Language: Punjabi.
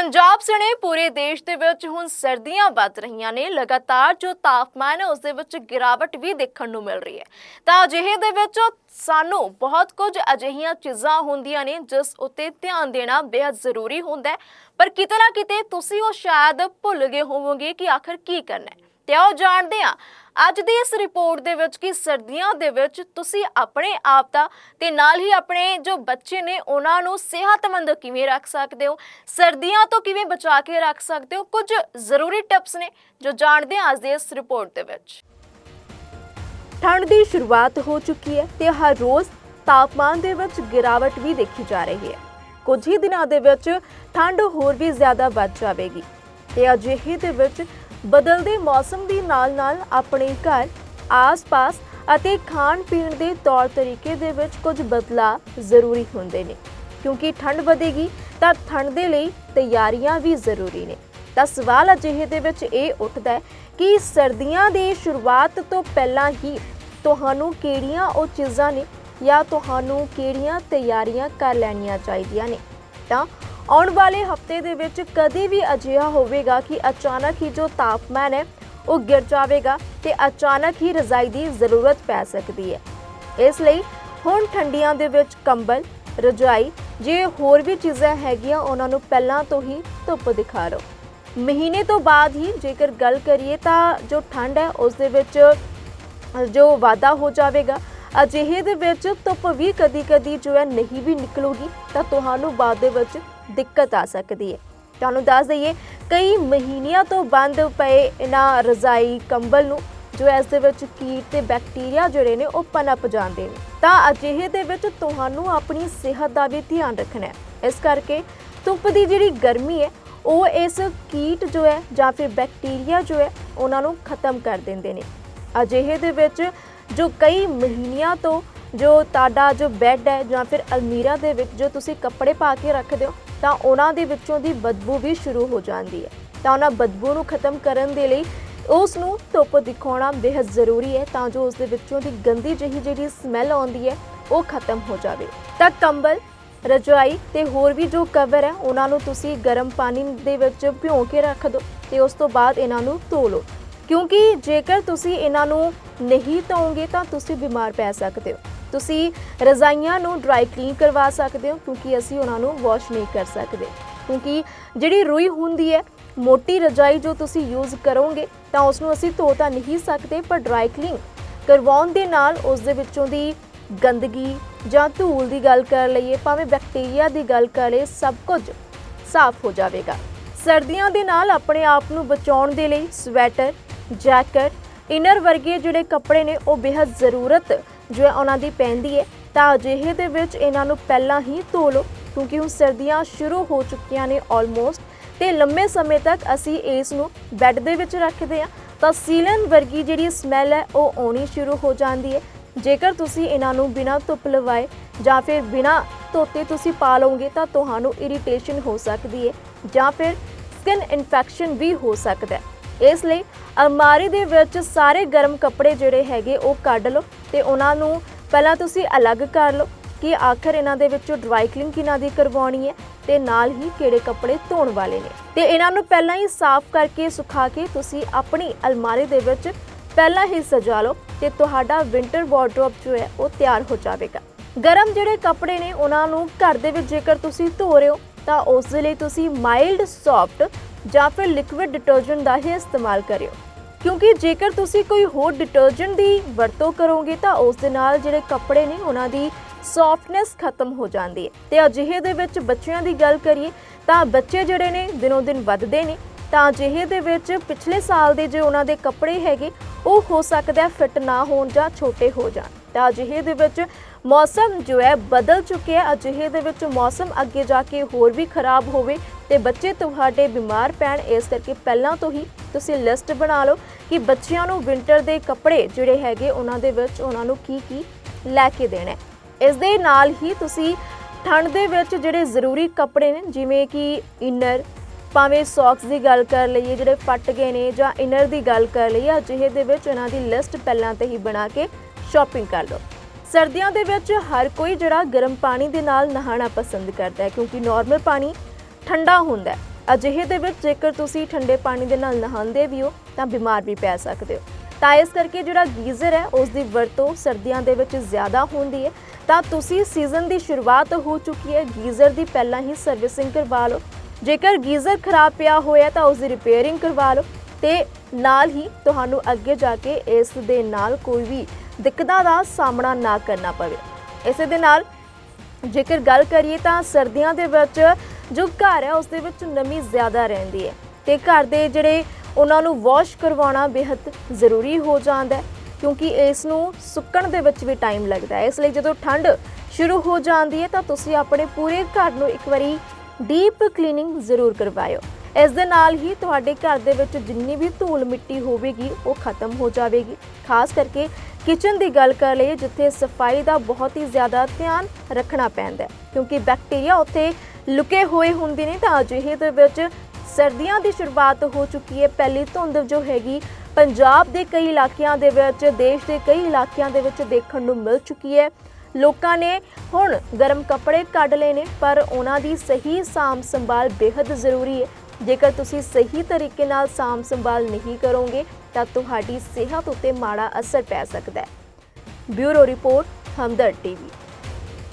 ਪੰਜਾਬ ਸਣੇ ਪੂਰੇ ਦੇਸ਼ ਦੇ ਵਿੱਚ ਹੁਣ ਸਰਦੀਆਂ ਵੱਧ ਰਹੀਆਂ ਨੇ, ਲਗਾਤਾਰ ਜੋ ਤਾਪਮਾਨ ਹੈ ਉਸ ਦੇ ਵਿੱਚ ਗਿਰਾਵਟ ਵੀ ਦੇਖਣ ਨੂੰ ਮਿਲ ਰਹੀ ਹੈ। ਤਾਂ ਅਜਿਹੇ ਦੇ ਵਿੱਚ ਸਾਨੂੰ ਬਹੁਤ ਕੁਝ ਅਜਿਹੀਆਂ ਚੀਜ਼ਾਂ ਹੁੰਦੀਆਂ ਨੇ ਜਿਸ ਉੱਤੇ ਧਿਆਨ ਦੇਣਾ ਬੇहद ਜ਼ਰੂਰੀ ਹੁੰਦਾ ਹੈ। ਪਰ ਕਿਤੇ ਨਾ ਕਿਤੇ ਤੁਸੀਂ ਉਹ ਸ਼ਾਇਦ ਭੁੱਲ ਗਏ ਹੋਵੋਗੇ ਕਿ ਆਖਰ ਕੀ ਕਰਨਾ ਹੈ। ਤੇ ਆਓ ਜਾਣਦੇ ਹਾਂ ਅੱਜ ਦੀ ਇਸ ਰਿਪੋਰਟ ਦੇ ਵਿੱਚ ਕਿ ਸਰਦੀਆਂ ਦੇ ਵਿੱਚ ਤੁਸੀਂ ਆਪਣੇ ਆਪ ਦਾ ਤੇ ਨਾਲ ਹੀ ਆਪਣੇ ਜੋ ਬੱਚੇ ਨੇ ਉਹਨਾਂ ਨੂੰ ਸਿਹਤਮੰਦ ਕਿਵੇਂ ਰੱਖ ਸਕਦੇ ਹੋ? ਸਰਦੀਆਂ ਤੋਂ ਕਿਵੇਂ ਬਚਾ ਕੇ ਰੱਖ ਸਕਦੇ ਹੋ? ਕੁਝ ਜ਼ਰੂਰੀ ਟਿਪਸ ਨੇ ਜੋ ਜਾਣਦੇ ਹਾਂ ਅੱਜ ਦੀ ਇਸ ਰਿਪੋਰਟ ਦੇ ਵਿੱਚ। ਠੰਡ ਦੀ ਸ਼ੁਰੂਆਤ ਹੋ ਚੁੱਕੀ ਹੈ ਤੇ ਹਰ ਰੋਜ਼ ਤਾਪਮਾਨ ਦੇ ਵਿੱਚ ਗਿਰਾਵਟ ਵੀ ਦੇਖੀ ਜਾ ਰਹੀ ਹੈ। ਕੁਝ ਹੀ ਦਿਨਾਂ ਦੇ ਵਿੱਚ ਠੰਡ ਹੋਰ ਵੀ ਜ਼ਿਆਦਾ ਵੱਧ ਜਾਵੇਗੀ। ਤੇ ਅਜਿਹੇ ਦੇ ਵਿੱਚ ਬਦਲਦੇ ਮੌਸਮ ਦੇ ਨਾਲ-ਨਾਲ ਆਪਣੇ ਘਰ, ਆਸ-ਪਾਸ ਅਤੇ ਖਾਣ ਪੀਣ ਦੇ ਤੌਰ ਤਰੀਕੇ ਦੇ ਵਿੱਚ ਕੁਝ ਬਦਲਾਅ ਜ਼ਰੂਰੀ ਹੁੰਦੇ ਨੇ। ਕਿਉਂਕਿ ਠੰਡ ਵਧੇਗੀ ਤਾਂ ਠੰਡ ਦੇ ਲਈ ਤਿਆਰੀਆਂ ਵੀ ਜ਼ਰੂਰੀ ਨੇ। ਤਾਂ ਸਵਾਲ ਅਜਿਹੇ ਦੇ ਵਿੱਚ ਇਹ ਉੱਠਦਾ ਹੈ ਕਿ ਸਰਦੀਆਂ ਦੀ ਸ਼ੁਰੂਆਤ ਤੋਂ ਪਹਿਲਾਂ ਹੀ ਤੁਹਾਨੂੰ ਕਿਹੜੀਆਂ ਉਹ ਚੀਜ਼ਾਂ ਨੇ ਜਾਂ ਤੁਹਾਨੂੰ ਕਿਹੜੀਆਂ ਤਿਆਰੀਆਂ ਕਰ ਲੈਣੀਆਂ ਚਾਹੀਦੀਆਂ ਨੇ? ਤਾਂ ਆਉਣ ਵਾਲੇ ਹਫ਼ਤੇ ਦੇ ਵਿੱਚ ਕਦੇ ਵੀ ਅਜਿਹਾ ਹੋਵੇਗਾ ਕਿ ਅਚਾਨਕ ਹੀ ਜੋ ਤਾਪਮਾਨ ਹੈ, ਉਹ ਗਿਰ ਜਾਵੇਗਾ ਤੇ ਅਚਾਨਕ ਹੀ ਰਜ਼ਾਈ ਦੀ ਜ਼ਰੂਰਤ ਪੈ ਸਕਦੀ ਹੈ। ਇਸ ਲਈ ਹੁਣ ਠੰਡੀਆਂ ਦੇ ਵਿੱਚ ਕੰਬਲ, ਰਜਾਈ, ਜੇ ਹੋਰ ਵੀ ਚੀਜ਼ਾਂ ਹੈਗੀਆਂ, ਉਹਨਾਂ ਨੂੰ ਪਹਿਲਾਂ ਤੋਂ ਹੀ ਧੁੱਪ ਦਿਖਾ ਲਓ ਮਹੀਨੇ ਤੋਂ ਬਾਅਦ ਹੀ ਜੇਕਰ ਗੱਲ ਕਰੀਏ ਤਾਂ ਜੋ ਠੰਡ ਹੈ, ਉਸ ਦੇ ਵਿੱਚ ਜੋ ਵਾਧਾ ਹੋ ਜਾਵੇਗਾ, ਅਜਿਹੇ ਦੇ ਵਿੱਚ ਧੁੱਪ ਵੀ ਕਦੀ-ਕਦੀ ਜੋ ਹੈ ਨਹੀਂ ਵੀ ਨਿਕਲੂਗੀ, ਤਾਂ ਤੁਹਾਨੂੰ ਬਾਅਦ ਦੇ ਵਿੱਚ ਦਿੱਕਤ ਆ ਸਕਦੀ ਹੈ। ਤੁਹਾਨੂੰ ਦੱਸ ਦਈਏ, ਕਈ ਮਹੀਨਿਆਂ ਤੋਂ ਬੰਦ ਪਏ ਇਹਨਾਂ ਰਜ਼ਾਈ ਕੰਬਲ ਨੂੰ, ਜੋ ਇਸ ਦੇ ਵਿੱਚ ਕੀਟ ਤੇ ਬੈਕਟੀਰੀਆ ਜਿਹੜੇ ਨੇ, ਉਹ ਪਨਪ ਜਾਂਦੇ ਨੇ। ਤਾਂ ਅਜਿਹੇ ਦੇ ਵਿੱਚ ਤੁਹਾਨੂੰ ਆਪਣੀ ਸਿਹਤ ਦਾ ਵੀ ਧਿਆਨ ਰੱਖਣਾ ਹੈ। ਇਸ ਕਰਕੇ ਧੁੱਪ ਦੀ ਜਿਹੜੀ ਗਰਮੀ ਹੈ, ਉਹ ਇਸ ਕੀਟ ਜੋ ਹੈ ਜਾਂ ਫਿਰ ਬੈਕਟੀਰੀਆ ਜੋ ਹੈ, ਉਹਨਾਂ ਨੂੰ ਖਤਮ ਕਰ ਦਿੰਦੇ ਨੇ। ਅਜਿਹੇ ਦੇ ਵਿੱਚ ਜੋ ਕਈ ਮਹੀਨਿਆਂ ਤੋਂ ਜੋ ਤੁਹਾਡਾ ਜੋ ਬੈੱਡ ਹੈ ਜਾਂ ਫਿਰ ਅਲਮੀਰਾ ਦੇ ਵਿੱਚ ਜੋ ਤੁਸੀਂ ਕੱਪੜੇ ਪਾ ਕੇ ਰੱਖਦੇ ਹੋ, ਤਾਂ ਉਹਨਾਂ ਦੇ ਵਿੱਚੋਂ ਦੀ ਬਦਬੂ ਵੀ ਸ਼ੁਰੂ ਹੋ ਜਾਂਦੀ ਹੈ। ਤਾਂ ਉਹਨਾਂ ਬਦਬੂ ਨੂੰ ਖਤਮ ਕਰਨ ਦੇ ਲਈ ਉਸ ਨੂੰ ਧੁੱਪ ਦਿਖਾਉਣਾ ਬੇहद ਜ਼ਰੂਰੀ ਹੈ ਤਾਂ ਜੋ ਉਸ ਦੇ ਵਿੱਚੋਂ ਦੀ ਗੰਦੀ ਜਿਹੀ ਜਿਹੜੀ ਸਮੈਲ ਆਉਂਦੀ ਹੈ, ਉਹ ਖਤਮ ਹੋ ਜਾਵੇ। ਤਾਂ ਕੰਬਲ, ਰਜਾਈ ਤੇ ਹੋਰ ਵੀ ਜੋ ਕਵਰ ਹੈ, ਉਹਨਾਂ ਨੂੰ ਤੁਸੀਂ ਗਰਮ ਪਾਣੀ ਦੇ ਵਿੱਚ ਭਿਓ ਕੇ ਰੱਖ ਦਿਓ ਤੇ ਉਸ ਤੋਂ ਬਾਅਦ ਇਹਨਾਂ ਨੂੰ ਧੋ ਲਓ। ਕਿਉਂਕਿ ਜੇਕਰ ਤੁਸੀਂ ਇਹਨਾਂ ਨੂੰ ਨਹੀਂ ਧੋਓਗੇ ਤਾਂ ਤੁਸੀਂ ਬਿਮਾਰ ਪੈ ਸਕਦੇ ਹੋ। ਤੁਸੀਂ ਰਜ਼ਾਈਆਂ ਨੂੰ ਡਰਾਈ ਕਲੀਨ ਕਰਵਾ ਸਕਦੇ ਹੋ ਕਿਉਂਕਿ ਅਸੀਂ ਉਹਨਾਂ ਨੂੰ ਵਾਸ਼ ਨਹੀਂ ਕਰ ਸਕਦੇ। ਕਿਉਂਕਿ ਜਿਹੜੀ ਰੂਈ ਹੁੰਦੀ ਹੈ, ਮੋਟੀ ਰਜਾਈ ਜੋ ਤੁਸੀਂ ਯੂਜ਼ ਕਰੋਗੇ, ਤਾਂ ਉਸ ਨੂੰ ਅਸੀਂ ਧੋ ਤਾਂ ਨਹੀਂ ਸਕਦੇ, ਪਰ ਡਰਾਈ ਕਲੀਨ ਕਰਵਾਉਣ ਦੇ ਨਾਲ ਉਸ ਦੇ ਵਿੱਚੋਂ ਦੀ ਗੰਦਗੀ ਜਾਂ ਧੂਲ ਦੀ ਗੱਲ ਕਰ ਲਈਏ, ਭਾਵੇਂ ਬੈਕਟੀਰੀਆ ਦੀ ਗੱਲ ਕਰ ਲਈਏ, ਸਭ ਕੁਝ ਸਾਫ਼ ਹੋ ਜਾਵੇਗਾ। ਸਰਦੀਆਂ ਦੇ ਨਾਲ ਆਪਣੇ ਆਪ ਨੂੰ ਬਚਾਉਣ ਦੇ ਲਈ ਸਵੈਟਰ ਜੈਕਟ ਇਨਰ ਵਰਗੇ ਜਿਹੜੇ ਕੱਪੜੇ ਨੇ, ਉਹ ਬੇहद ਜ਼ਰੂਰਤ ਜੋ ਹੈ ਉਹਨਾਂ ਦੀ ਪੈਂਦੀ ਹੈ, ਤਾਂ ਅਜਿਹੇ ਦੇ ਵਿੱਚ ਇਹਨਾਂ ਨੂੰ ਪਹਿਲਾਂ ਹੀ ਧੋ ਲਓ, ਕਿਉਂਕਿ ਹੁਣ ਸਰਦੀਆਂ ਸ਼ੁਰੂ ਹੋ ਚੁੱਕੀਆਂ ਨੇ ਆਲਮੋਸਟ ਤੇ ਲੰਮੇ ਸਮੇਂ ਤੱਕ ਅਸੀਂ ਇਸ ਨੂੰ ਬੈੱਡ ਦੇ ਵਿੱਚ ਰੱਖਦੇ ਹਾਂ, ਤਾਂ ਸੀਲਨ ਵਰਗੀ ਜਿਹੜੀ ਸਮੈਲ ਹੈ, ਉਹ ਆਉਣੀ ਸ਼ੁਰੂ ਹੋ ਜਾਂਦੀ ਹੈ। ਜੇਕਰ ਤੁਸੀਂ ਇਹਨਾਂ ਨੂੰ ਬਿਨਾਂ ਧੁੱਪ ਲਵਾਏ ਜਾਂ ਫਿਰ ਬਿਨਾਂ ਧੋਤੇ ਤੁਸੀਂ ਪਾ ਲਓਗੇ, ਤਾਂ ਤੁਹਾਨੂੰ ਇਰੀਟੇਸ਼ਨ ਹੋ ਸਕਦੀ ਹੈ, ਜਾਂ ਫਿਰ ਸਕਿਨ ਇਨਫੈਕਸ਼ਨ ਵੀ ਹੋ ਸਕਦਾ ਹੈ। ਇਸ ਲਈ ਅਲਮਾਰੀ ਦੇ ਵਿੱਚ ਸਾਰੇ ਗਰਮ ਕੱਪੜੇ ਜਿਹੜੇ ਹੈਗੇ, ਉਹ ਕੱਢ ਲਓ ਤੇ ਉਹਨਾਂ ਨੂੰ ਪਹਿਲਾਂ ਤੁਸੀਂ ਅਲੱਗ ਕਰ ਲਓ ਕਿ ਆਖਰ ਇਹਨਾਂ ਦੇ ਵਿੱਚੋਂ ਡਰਾਈ ਕਲੀਨ ਕਿਨਾਂ ਦੀ ਕਰਵਾਉਣੀ ਹੈ ਤੇ ਨਾਲ ਹੀ ਕਿਹੜੇ ਕੱਪੜੇ ਧੋਣ ਵਾਲੇ ਨੇ। ਤੇ ਇਹਨਾਂ ਨੂੰ ਪਹਿਲਾਂ ਹੀ ਸਾਫ਼ ਕਰਕੇ ਸੁਖਾ ਕੇ ਤੁਸੀਂ ਆਪਣੀ ਅਲਮਾਰੀ ਦੇ ਵਿੱਚ ਪਹਿਲਾਂ ਹੀ ਸਜਾ ਲਓ ਤੇ ਤੁਹਾਡਾ ਵਿੰਟਰ ਵਾਰਡਰੋਬ ਜੋ ਹੈ ਉਹ ਤਿਆਰ ਹੋ ਜਾਵੇਗਾ। ਗਰਮ ਜਿਹੜੇ ਕੱਪੜੇ ਨੇ ਉਹਨਾਂ ਨੂੰ ਘਰ ਦੇ ਵਿੱਚ ਜੇਕਰ ਤੁਸੀਂ ਧੋ ਰਹੇ ਹੋ ਤਾਂ ਉਸ ਦੇ ਲਈ ਤੁਸੀਂ ਮਾਈਲਡ ਸੌਫਟ ਜਾਂ ਫਿਰ ਲਿਕੁਇਡ ਡਿਟਰਜੈਂਟ ਦਾ ਹੀ ਇਸਤੇਮਾਲ ਕਰਿਓ। ਕਿਉਂਕਿ ਜੇਕਰ ਤੁਸੀਂ ਕੋਈ ਹੋਰ ਡਿਟਰਜੈਂਟ ਦੀ ਵਰਤੋਂ ਕਰੋਗੇ ਤਾਂ ਉਸ ਦੇ ਨਾਲ ਜਿਹੜੇ ਕੱਪੜੇ ਨੇ ਉਹਨਾਂ ਦੀ ਸੌਫਟਨੈਸ ਖਤਮ ਹੋ ਜਾਂਦੀ ਹੈ। ਤੇ ਅਜਿਹੇ ਦੇ ਵਿੱਚ ਬੱਚਿਆਂ ਦੀ ਗੱਲ ਕਰੀਏ ਤਾਂ ਬੱਚੇ ਜਿਹੜੇ ਨੇ ਦਿਨੋਂ ਦਿਨ ਵੱਧਦੇ ਨੇ, ਤਾਂ ਅਜਿਹੇ ਦੇ ਵਿੱਚ ਪਿਛਲੇ ਸਾਲ ਦੇ ਜੇ ਉਹਨਾਂ ਦੇ ਕੱਪੜੇ ਹੈਗੇ, ਉਹ ਹੋ ਸਕਦਾ ਫਿੱਟ ਨਾ ਹੋਣ ਜਾਂ ਛੋਟੇ ਹੋ ਜਾਣ। ਤਾਂ ਅਜਿਹੇ ਦੇ ਵਿੱਚ ਮੌਸਮ ਜੋ ਹੈ ਬਦਲ ਚੁੱਕਿਆ ਹੈ। ਅਜਿਹੇ ਦੇ ਵਿੱਚ ਮੌਸਮ ਅੱਗੇ ਜਾ ਕੇ ਹੋਰ ਵੀ ਖਰਾਬ ਹੋਵੇ ਤੇ ਬੱਚੇ ਤੁਹਾਡੇ ਬਿਮਾਰ ਪੈਣ, ਇਸ ਕਰਕੇ ਪਹਿਲਾਂ ਤੋਂ ਹੀ ਤੁਸੀਂ ਲਿਸਟ ਬਣਾ ਲਓ ਕਿ ਬੱਚਿਆਂ ਨੂੰ ਵਿੰਟਰ ਦੇ ਕੱਪੜੇ ਜਿਹੜੇ ਹੈਗੇ ਉਹਨਾਂ ਦੇ ਵਿੱਚ ਉਹਨਾਂ ਨੂੰ ਕੀ ਕੀ ਲੈ ਕੇ ਦੇਣਾ। ਹੈ ਇਸ ਦੇ ਨਾਲ ਹੀ ਤੁਸੀਂ ਠੰਡ ਦੇ ਵਿੱਚ ਜਿਹੜੇ ਜ਼ਰੂਰੀ ਕੱਪੜੇ ਨੇ, ਜਿਵੇਂ ਕਿ ਇਨਰ ਭਾਵੇਂ ਸੌਕਸ ਦੀ ਗੱਲ ਕਰ ਲਈਏ, ਜਿਹੜੇ ਫਟ ਗਏ ਨੇ ਜਾਂ ਇਨਰ ਦੀ ਗੱਲ ਕਰ ਲਈਏ, ਅਜਿਹੇ ਦੇ ਵਿੱਚ ਉਹਨਾਂ ਦੀ ਲਿਸਟ ਪਹਿਲਾਂ ਤੇ ਹੀ ਬਣਾ ਕੇ ਸ਼ਾਪਿੰਗ ਕਰ ਲਓ। ਸਰਦੀਆਂ ਦੇ ਵਿੱਚ ਹਰ ਕੋਈ ਜਿਹੜਾ ਗਰਮ ਪਾਣੀ ਦੇ ਨਾਲ ਨਹਾਣਾ ਪਸੰਦ ਕਰਦਾ ਹੈ, ਕਿਉਂਕਿ ਨਾਰਮਲ ਪਾਣੀ ਠੰਡਾ ਹੁੰਦਾ ਹੈ। ਅਜਿਹੇ ਦੇ ਵਿੱਚ ਜੇਕਰ ਤੁਸੀਂ ਠੰਡੇ ਪਾਣੀ ਦੇ ਨਾਲ ਨਹਾਉਂਦੇ ਵੀ ਹੋ, ਤਾਂ ਬਿਮਾਰ ਵੀ ਪੈ ਸਕਦੇ ਹੋ। ਤਾਂ ਇਸ ਕਰਕੇ ਜਿਹੜਾ ਗੀਜ਼ਰ ਹੈ, ਉਸ ਦੀ ਵਰਤੋਂ ਸਰਦੀਆਂ ਦੇ ਵਿੱਚ ਜ਼ਿਆਦਾ ਹੁੰਦੀ ਹੈ। ਤਾਂ ਤੁਸੀਂ ਸੀਜ਼ਨ ਦੀ ਸ਼ੁਰੂਆਤ ਹੋ ਚੁੱਕੀ ਹੈ, ਗੀਜ਼ਰ ਦੀ ਪਹਿਲਾਂ ਹੀ ਸਰਵਿਸਿੰਗ ਕਰਵਾ ਲਓ। ਜੇਕਰ ਗੀਜ਼ਰ ਖਰਾਬ ਪਿਆ ਹੋਇਆ ਤਾਂ ਉਸ ਦੀ ਰਿਪੇਅਰਿੰਗ ਕਰਵਾ ਲਓ ਤੇ ਨਾਲ ਹੀ ਤੁਹਾਨੂੰ ਅੱਗੇ ਜਾ ਕੇ ਇਸ ਦੇ ਨਾਲ ਕੋਈ ਵੀ ਦਿੱਕਤਾਂ ਦਾ ਸਾਹਮਣਾ ਨਾ ਕਰਨਾ ਪਵੇ। ਇਸੇ ਦੇ ਨਾਲ ਜੇਕਰ ਗੱਲ ਕਰੀਏ ਤਾਂ ਸਰਦੀਆਂ ਦੇ ਵਿੱਚ ਜੋ ਘਰ ਹੈ, ਉਸ ਦੇ ਵਿੱਚ ਨਮੀ ਜ਼ਿਆਦਾ ਰਹਿੰਦੀ ਹੈ। ਤੇ ਘਰ ਦੇ ਜਿਹੜੇ ਉਹਨਾਂ ਨੂੰ ਵਾਸ਼ ਕਰਵਾਉਣਾ ਬੇहद ਜ਼ਰੂਰੀ ਹੋ ਜਾਂਦਾ ਹੈ, ਕਿਉਂਕਿ ਇਸ ਨੂੰ ਸੁੱਕਣ ਦੇ ਵਿੱਚ ਵੀ ਟਾਈਮ ਲੱਗਦਾ ਹੈ। ਇਸ ਲਈ ਜਦੋਂ ਠੰਡ ਸ਼ੁਰੂ ਹੋ ਜਾਂਦੀ ਹੈ, ਤਾਂ ਤੁਸੀਂ ਆਪਣੇ ਪੂਰੇ ਘਰ ਨੂੰ ਇੱਕ ਵਾਰੀ ਡੀਪ ਕਲੀਨਿੰਗ ਜ਼ਰੂਰ ਕਰਵਾਇਓ। ਇਸ ਦੇ ਨਾਲ ਹੀ ਤੁਹਾਡੇ ਘਰ ਦੇ ਵਿੱਚ ਜਿੰਨੀ ਵੀ ਧੂਲ ਮਿੱਟੀ ਹੋਵੇਗੀ, ਉਹ ਖਤਮ ਹੋ ਜਾਵੇਗੀ। ਖਾਸ ਕਰਕੇ ਕਿਚਨ ਦੀ ਗੱਲ ਕਰ ਲਈਏ, ਜਿੱਥੇ ਸਫ਼ਾਈ ਦਾ ਬਹੁਤ ਹੀ ਜ਼ਿਆਦਾ ਧਿਆਨ ਰੱਖਣਾ ਪੈਂਦਾ ਹੈ, ਕਿਉਂਕਿ ਬੈਕਟੀਰੀਆ ਉੱਥੇ ਲੁਕੇ ਹੋਏ ਹੁੰਦੇ ਨੇ ਤਾਂ ਅਜਿਹੇ ਦੇ ਵਿੱਚ ਸਰਦੀਆਂ ਦੀ ਸ਼ੁਰੂਆਤ ਹੋ ਚੁੱਕੀ ਹੈ। ਪਹਿਲੀ ਧੁੰਦ ਜੋ ਹੈਗੀ ਪੰਜਾਬ ਦੇ ਕਈ ਇਲਾਕਿਆਂ ਦੇ ਵਿੱਚ, ਦੇਸ਼ ਦੇ ਕਈ ਇਲਾਕਿਆਂ ਦੇ ਵਿੱਚ ਦੇਖਣ ਨੂੰ ਮਿਲ ਚੁੱਕੀ ਹੈ। ਲੋਕਾਂ ਨੇ ਹੁਣ ਗਰਮ ਕੱਪੜੇ ਕੱਢ ਲਏ ਨੇ, ਪਰ ਉਹਨਾਂ ਦੀ ਸਹੀ ਸਾਂਭ ਸੰਭਾਲ ਬੇहद ਜ਼ਰੂਰੀ ਹੈ। ਜੇਕਰ ਤੁਸੀਂ ਸਹੀ ਤਰੀਕੇ ਨਾਲ ਸਾਂਭ ਸੰਭਾਲ ਨਹੀਂ ਕਰੋਗੇ, ਤਾਂ ਤੁਹਾਡੀ ਸਿਹਤ ਉੱਤੇ ਮਾੜਾ ਅਸਰ ਪੈ ਸਕਦਾ ਹੈ। Bureau report, Hamdard TV.